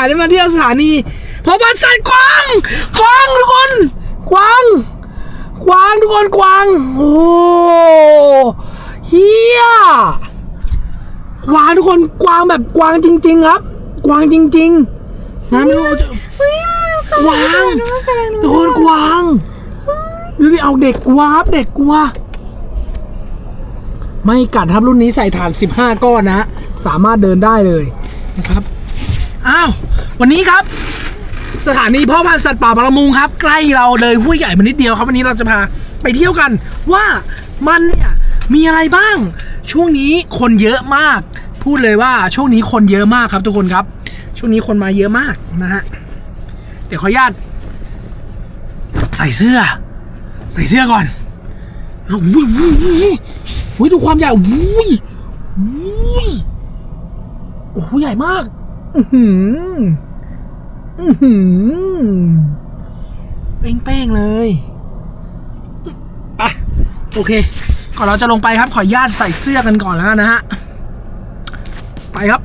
าสได้มาเที่ยวสถานีพบบันสันกวางกวางทุกคนกวางกวางทุกคนกวางโอ้เฮียกวางทุกคนกวางแบบกวางจริง ๆ ครับ กวางจริง ๆนะไม่รู้จะกวางทุกคนกวางดูดิเอาเด็กกลัวครับเด็กกลัวไม่กัดครับรุ่นนี้ใส่ฐาน 15 ก้อนนะ สามารถเดินได้เลยนะครับ อ้าว วันนี้ครับ สถานีพ่อพันธุ์สัตว์ป่าบางละมุงครับ ใกล้เราเลยห้วยใหญ่มานิดเดียวครับ วันนี้เราจะพาไปเที่ยวกันว่ามันเนี่ยมีอะไรบ้าง ช่วงนี้คนเยอะมาก พูดเลยว่าช่วงนี้คนเยอะมากครับทุกคนครับ ช่วงนี้คนมาเยอะมากนะฮะเดี๋ยวขออนุญาตใส่เสื้อ ใส่เสื้อก่อนอุ้ยวุ้ยวุ้ยวุ้ยดูความใหญ่วุ้ยวุ้ยโอ้โหใหญ่มาก อือหืออือหือเป้งๆเลยไปโอเค ก่อนเราจะลงไปครับ ขออนุญาตใส่เสื้อกันก่อนแล้วกันนะฮะ ไปครับ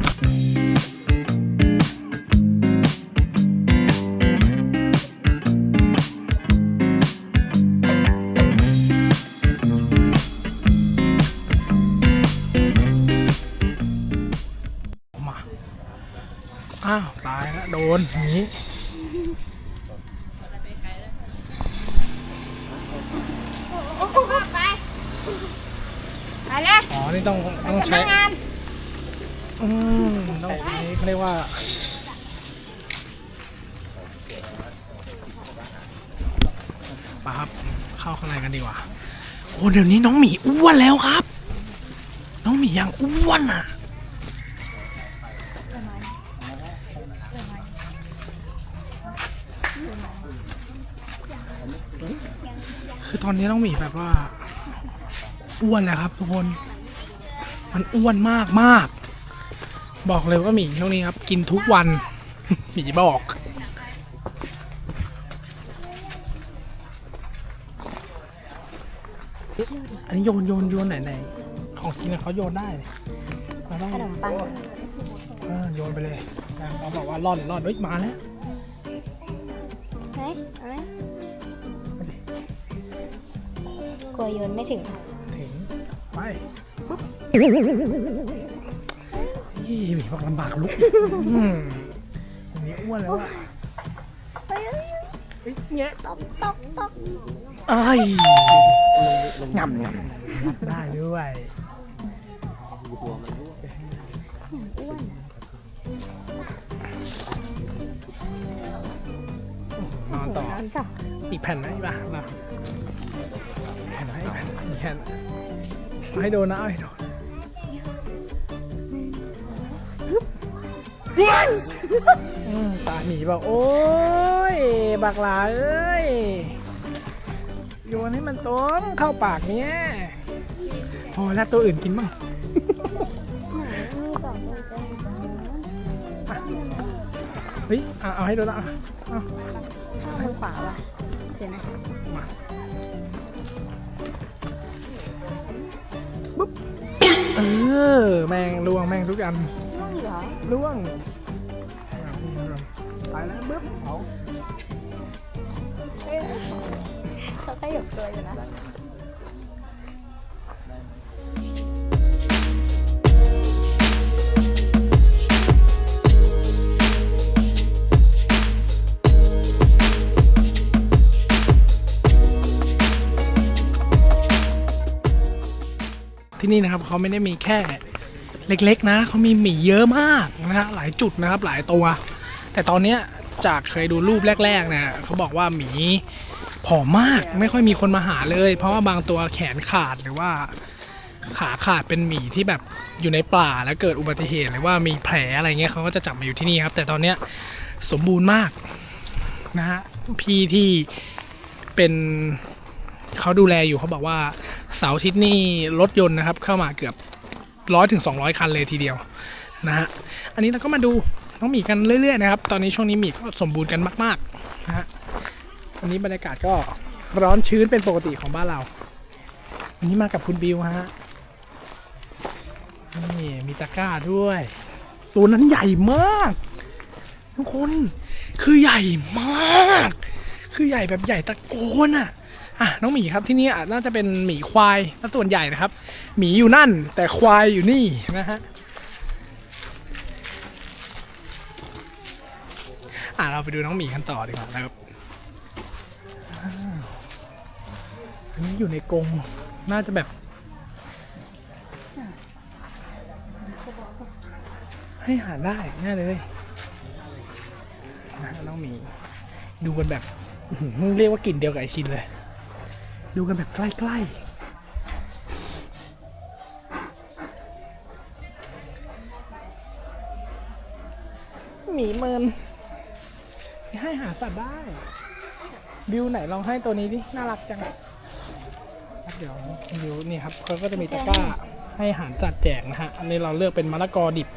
อ้าว ตายแล้วโดนอย่างนี้ไป ไปเลยอ๋อ นี่ต้องต้องใช้ สำนักงานอืมต้องใช้เขาเรียกว่า ปะครับ เข้าข้างในกันดีกว่า โอ้ เดี๋ยวนี้น้องหมีอ้วนแล้วครับ น้องหมียังอ้วนอะ คือตอนนี้น้องหมีแบบว่าอ้วนแล้วครับ ทุกคน มันอ้วนมากมาก บอกเลยว่าหมีช่วงนี้ครับ กินทุกวัน หมีบอกอันนี้โยนโยนโยนไหนไหนของกินอะเขาโยนได้เราต้องขนมปังเออโยนไปเลยเขาบอกว่าร่อนร่อนเฮ้ยมาแล้วไหนอาไหม กลัวโยนไม่ถึงถึงไปปุ๊บยี่มีบอกลำบากลุกอืมอันนี้อ้วนแล้วอะเฮ้ยเนี่ยตกตกตกเอ้ยงำงำได้ด้วยอ้วนนอนต่อนอนต่ออีกแผ่นไหมบ้างมาแผ่นไหนอีก แผ่นอีกแผ่นเอาให้โดนนะเอาให้โดนอืมตาหนีบอกโอ้ย บักหลาเอ้ยโยนให้มันตรงเข้าปากเนี้ยพอแล้วตัวอื่นกินบ้างมีสองมือเป็นเฮ้ยเอาเอาให้โดนละเอาเอาข้างมือขวาว่ะเดี๋ยวนะเอ อแมงลวงแมงทุกอันม่วงเหรอล่วงไปแล้วบึ๊บเอาเอ้ยเขาขยับตัวอยู่นะที่นี่นะครับเขาไม่ได้มีแค่ เล็กๆนะเขามีหมีเยอะมากนะฮะหลายจุดนะครับหลายตัว แต่ตอนเนี้ยจากเคยดูรูปแรกๆเนี่ยเขาบอกว่าหมีผอมมากไม่ค่อยมีคนมาหาเลย เพราะว่าบางตัวแขนขาดหรือว่า ขาขาดเป็นหมีที่แบบอยู่ในป่าแล้วเกิดอุบัติเหตุหรือว่ามีแผลอะไรเงี้ยเขาก็จะจับมาอยู่ที่นี่ครับ แต่ตอนเนี้ยสมบูรณ์มากนะฮะพี่ที่เป็นเขาดูแลอยู่เขาบอกว่าเสาร์อาทิตย์นี่รถยนต์นะครับ เข้ามาเกือบ ร้อยถึงสองร้อยคันเลยทีเดียวนะฮะ อันนี้เราก็มาดูน้องหมีกันเรื่อยๆนะครับ ตอนนี้ช่วงนี้หมีก็สมบูรณ์กันมากๆนะฮะวันนี้บรรยากาศก็ร้อนชื้นเป็นปกติของบ้านเรา วันนี้มากับคุณบิวฮะ นี่มีตะกร้าด้วย ตัวนั้นใหญ่มาก ทุกคน คือใหญ่มาก คือใหญ่แบบใหญ่ตะโกนอะอะน้องหมีครับที่นี่อาจน่าจะเป็นหมีควายถ้าส่วนใหญ่นะครับ หมีอยู่นั่น แต่ควายอยู่นี่นะฮะอะเราไปดูน้องหมีกันต่อดีกว่านะครับอันนี้อยู่ในกรงน่าจะแบบให้หาได้แน่เลยนะน้องหมี ดูกันแบบเรียกว่ากลิ่นเดียวกับไอชินเลย ดูกันแบบใกล้ๆ หมีเมินให้หาสัตว์ได้ บิวไหนลองให้ตัวนี้ดิ น่ารักจังครับเดี๋ยวบิวนี่ครับเขาก็จะมีตะกร้าให้อาหารจัดแจกนะฮะ อันนี้เราเลือกเป็นมะละกอดิบ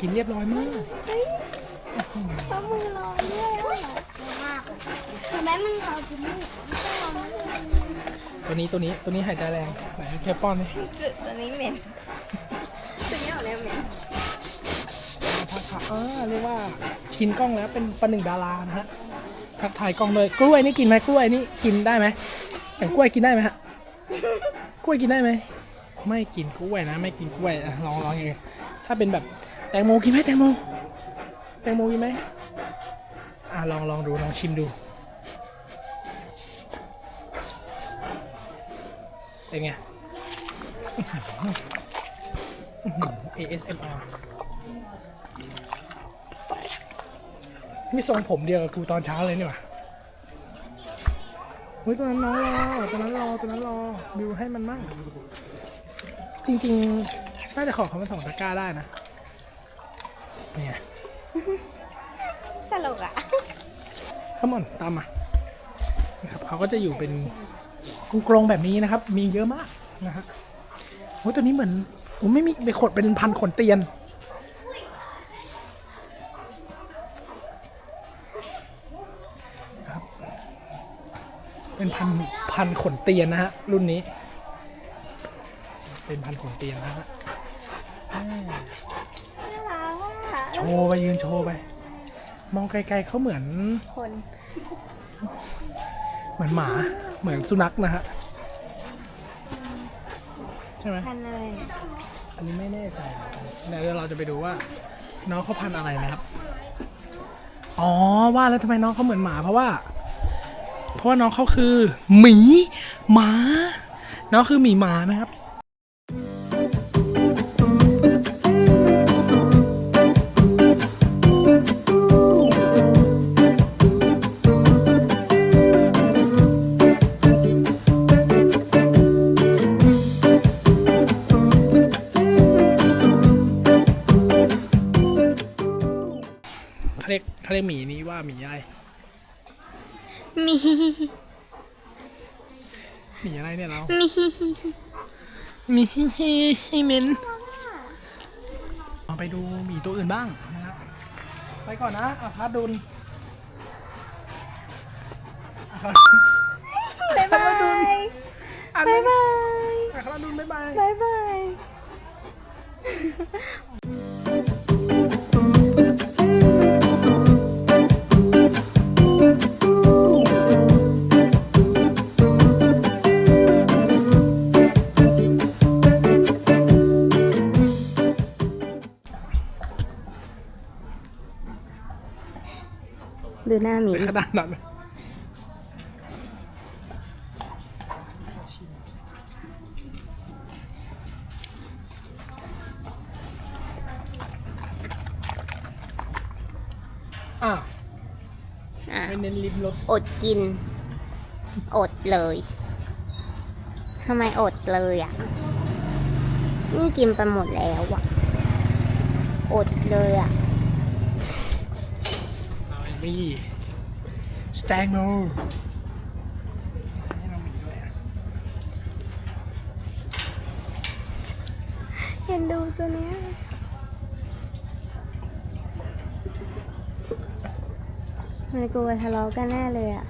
กินเรียบร้อยมาก เพราะมือร้อนด้วยอะมากเห็นไหมมันรอกินนี่ต้องรอมัน ตัวนี้ตัวนี้ตัวนี้หายใจแรงไหนแค่ป้อนนี่จุดตัวนี้เหม็นตัวนี้ออกแนวเหม็นทักทายเออเรียกว่ากินกล้องแล้วเป็นประหนึ่งดารานะฮะทักทายกล้องเลยกล้วยนี่กินไหมกล้วยนี่กินได้ไหมแต่กล้วยกินได้ไหมฮะกล้วยกินได้ไหมไม่กินกล้วยนะ ไม่กินกล้วยอะลองลองยังไงถ้าเป็นแบบแตงโมกินไหมแตงโมแตงโมกินไหมอะลองลองดูลองชิมดู เป็นไง ASMR นี่ทรงผมเดียวกับกูตอนเช้าเลยนี่หว่าเฮ้ยตัวนั้นน้องรอตัวนั้นรอตัวนั้นรอบิวให้มันมั่งจริงๆ น่าจะขอเขามาสองตะกร้าได้นะเนี่ยตลกอะขมอนตามมานะครับเขาก็จะอยู่เป็น กรงๆแบบนี้นะครับ มีเยอะมากนะฮะโอ้ยตัวนี้เหมือนโอ้ไม่มีไปขดเป็นพันขนเตียนครับเป็นพันพันขนเตียนนะฮะ รุ่นนี้ เป็นพันขนเตียนนะฮะอ่าน่ารักอะโชว์ไปยืนโชว์ไป มองไกลๆเขาเหมือนคน เหมือนหมาเหมือนสุนัขนะฮะใช่ไหมพันอะไรเนี่ยอันนี้ไม่แน่ใจเดี๋ยวเราจะไปดูว่า น้องเขาพันธุ์อะไรนะครับอ๋อว่าแล้วทำไมน้องเขาเหมือนหมาเพราะว่า เพราะว่าน้องเขาคือหมีหมา น้องคือหมีหมานะครับ เขาเรียกเขาเรียกหมีนี้ว่าหมีอะไรมี หมีอะไรเนี่ยเรามีหมีเมนเอาไปดูหมีตัวอื่นบ้างนะครับไปก่อนนะอาคาดุลอาคาบ๊ายบายอาบ๊ายบายอาคาดุลบ๊ายบายบ๊ายบาย ดูหน้าหมีไปขนาดนั้นเลยอะอะ ไม่เน้นริมรถอดกิน อดเลยทำไมอดเลยอะ นี่กินไปหมดแล้วอะ อดเลยอะเรายังมี สแตงโมให้น้องหมีด้วยอะเห็นดูตัวเนี้ยมันกลัวทะเลาะกันแน่เลยอะ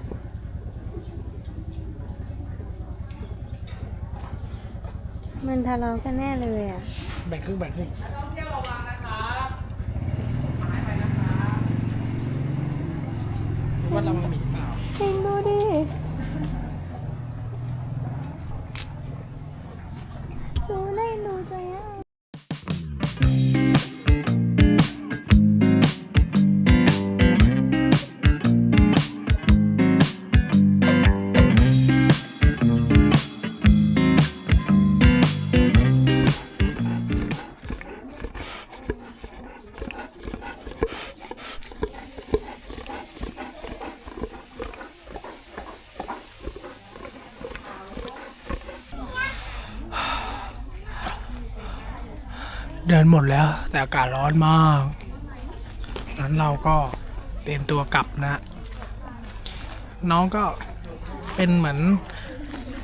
มันทะเลาะกันแน่เลยอะ แบ่งครึ่งแบ่งครึ่ง ว่าระวังหมีเปล่า จริงดูดิ หมดแล้ว แต่อากาศร้อนมากงั้นเราก็เตรียมตัวกลับนะ น้องก็เป็นเหมือน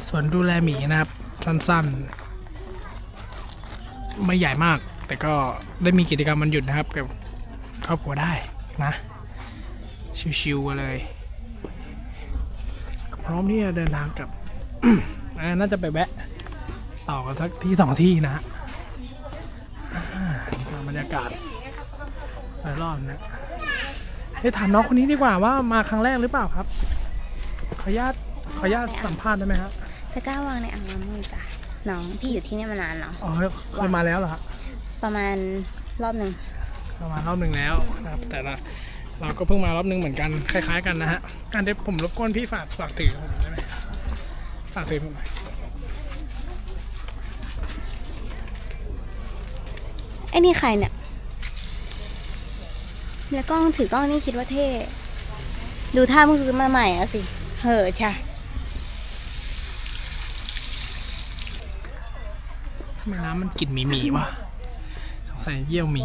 สวนดูแลหมีนะครับ สั้นๆ ไม่ใหญ่มาก แต่ก็ได้มีกิจกรรมมันหยุดนะครับกับครอบครัวได้นะ ชิวๆกันเลย พร้อมที่จะเดินทางกลับน่าจะไปแวะต่อกันสักที่สองที่นะ รรยากาศรอบๆนะให้ถามน้องคนนี้ดีกว่าว่ามาครั้งแรกหรือเปล่าครับ ขออนุญาตขออนุญาตสัมภาษณ์ได้ไหมครับจะกล้าวางในอ่างน้ำมือจ้ะน้องพี่อยู่ที่นี่มานานเนาะอ๋อเคยมาแล้วเหรอครับประมาณรอบหนึ่งประมาณรอบหนึ่งแล้วนะครับ แต่ละเราก็เพิ่งมารอบหนึ่งเหมือนกันคล้าย ๆ กันนะฮะการเดี๋ยวผมรบกวนพี่ฝากฝากถือผมได้ไหมฝากถือผมหน่อย อ้นี่ใครเนี่ยแล้วกล้องถือกล้องนี่คิดว่าเท่ ดูท่าเพิ่งซื้อมาใหม่อะสิ เหอะใช่ทำไมน้ำมันกลิ่นหมีหมีวะสงสัยเยี่ยวหมี